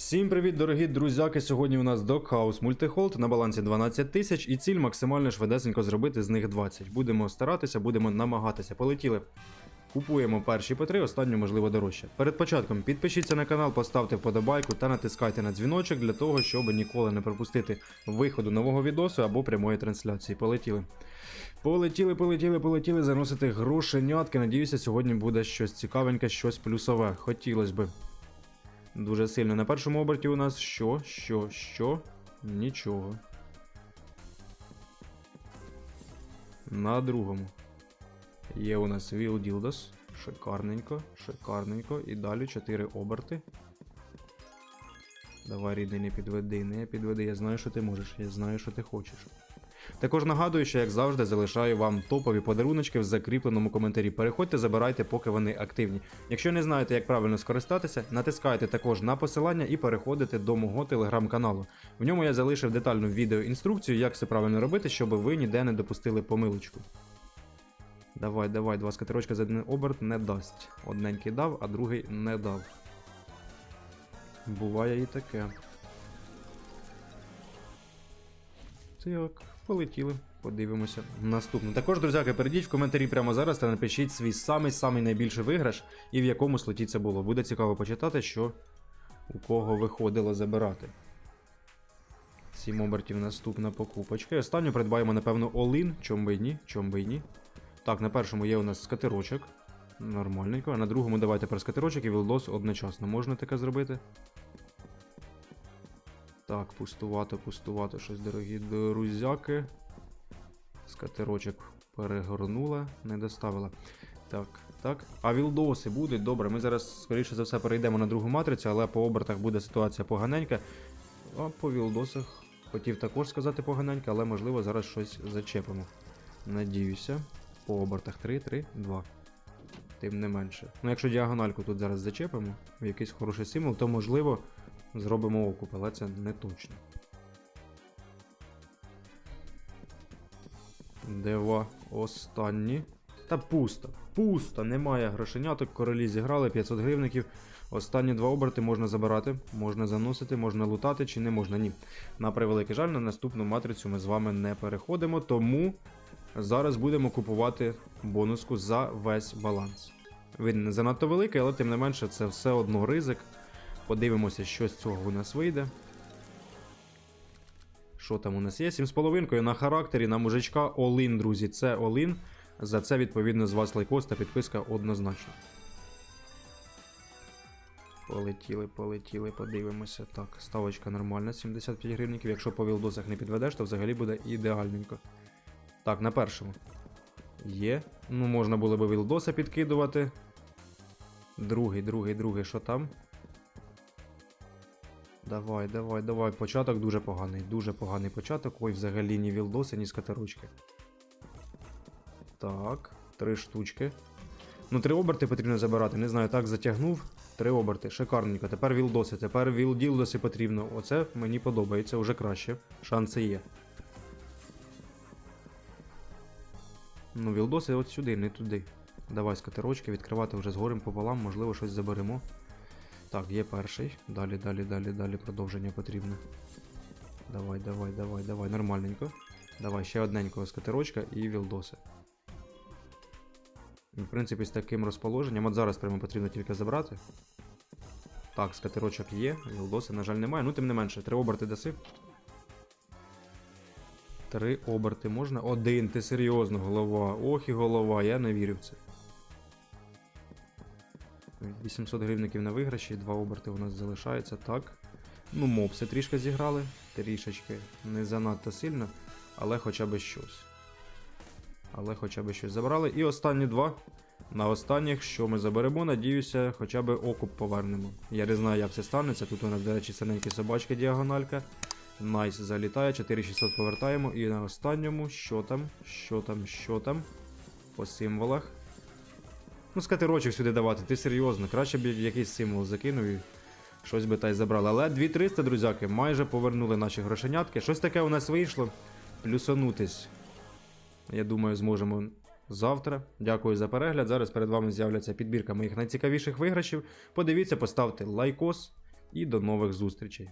Всім привіт, дорогі друзяки! Сьогодні у нас Doghouse Multihold на балансі 12 тисяч і ціль максимально швидесенько зробити з них 20. Будемо старатися, будемо намагатися. Полетіли. Купуємо перші по останню, можливо, дорожче. Перед початком підпишіться на канал, поставте вподобайку та натискайте на дзвіночок для того, щоб ніколи не пропустити виходу нового відосу або прямої трансляції. Полетіли. Полетіли, полетіли, полетіли заносити грошенятки. Надіюся, сьогодні буде щось цікавеньке, щось плюсове. Хотілося би. Дуже сильно. На першому оберті у нас що, що, що? Нічого. На другому. Є у нас Will Dildos. Шикарненько, шикарненько. І далі 4 оберти. Давай, рідний, не підведи, не підведи. Я знаю, що ти можеш, я знаю, що ти хочеш. Також нагадую, що як завжди залишаю вам топові подаруночки в закріпленому коментарі. Переходьте, забирайте, поки вони активні. Якщо не знаєте, як правильно скористатися, натискайте також на посилання і переходите до мого телеграм-каналу. В ньому я залишив детальну відеоінструкцію, як це правильно робити, щоб ви ніде не допустили помилочку. Давай, давай, два скатерочка за один оберт не дасть. Одненький дав, а другий не дав. Буває і таке. Так, полетіли. Подивимося. Наступне. Також, друзяки, перейдіть в коментарі прямо зараз та напишіть свій самий-самий найбільший виграш і в якому слоті це було. Буде цікаво почитати, що у кого виходило забирати. Сім обертів наступна покупочка. І останню придбаємо, напевно, Олин. Чом би ні, чом би ні. Так, на першому є у нас скатерочок. Нормальненько. А на другому давайте про скатерочок і вілдос одночасно. Можна таке зробити? Так, пустувато, пустувато щось, дорогі друзяки. Скатерочок перегорнула, не доставила. Так, так. А вілдоси будуть, добре. Ми зараз, скоріше за все, перейдемо на другу матрицю, але по обертах буде ситуація поганенька. А по вілдосах хотів також сказати поганенька, але можливо зараз щось зачепимо. Надіюся. По обертах 3, 3, 2. Тим не менше. Ну, якщо діагональку тут зараз зачепимо, в якийсь хороший символ, то можливо зробимо окуп, але це не точно. Дева останні. Та пусто. Пусто, немає грошеняток, королі зіграли 500 гривників. Останні два оберти можна забирати, можна заносити, можна лутати чи не можна. Ні. На превеликий жаль, на наступну матрицю ми з вами не переходимо, тому зараз будемо купувати бонуску за весь баланс. Він не занадто великий, але тим не менше це все одно ризик. Подивимося, що з цього у нас вийде. Що там у нас є? 7,5 на характері, на мужичка Олин, друзі. Це Олин. За це, відповідно, з вас лайкос та підписка однозначно. Полетіли, полетіли, подивимося. Так, ставочка нормальна, 75 гривників. Якщо по вілдосах не підведеш, то взагалі буде ідеальненько. Так, на першому. Є. Ну, можна було би вілдоса підкидувати. Другий, другий, другий, що там? Давай, давай, давай. Початок дуже поганий. Дуже поганий початок. Ой, взагалі ні вілдоси, ні скатерочки. Так, три штучки. Ну, три оберти потрібно забирати. Не знаю, так затягнув. Три оберти. Шикарненько. Тепер вілдоси. Тепер вілділдоси потрібно. Оце мені подобається, вже краще. Шанси є. Ну, вілдоси от сюди, не туди. Давай скатерочки, відкривати вже згорем пополам, можливо, щось заберемо. Так, є перший. Далі, далі, далі, далі продовження потрібно. Давай, давай, давай, давай, нормальненько. Давай, ще одненького скатерочка і вілдоси. В принципі, з таким розположенням. От зараз прямо потрібно тільки забрати. Так, скатерочок є, вілдоси, на жаль, немає. Ну, тим не менше, три оберти даси. Три оберти можна? Один, ти серйозно, голова. Ох і голова, я не вірю в це. 800 гривників на виграші, два оберти у нас залишається, так. Ну, мопси трішки зіграли, трішечки не занадто сильно, але хоча б щось. Але хоча б щось забрали. І останні два. На останніх, що ми заберемо, надіюся, хоча б окуп повернемо. Я не знаю, як це станеться. Тут у нас, до речі, синенькі собачки діагональка. Найс залітає, 4600 повертаємо. І на останньому, що там, що там, що там. По символах. Ну, скатерочок сюди давати, ти серйозно. Краще б якийсь символ закинув і щось би та й забрали. Але 2300, друзяки, майже повернули наші грошенятки. Щось таке у нас вийшло. Плюсанутись. Я думаю, зможемо завтра. Дякую за перегляд. Зараз перед вами з'являться підбірка моїх найцікавіших виграшів. Подивіться, поставте лайкос. і до нових зустрічей.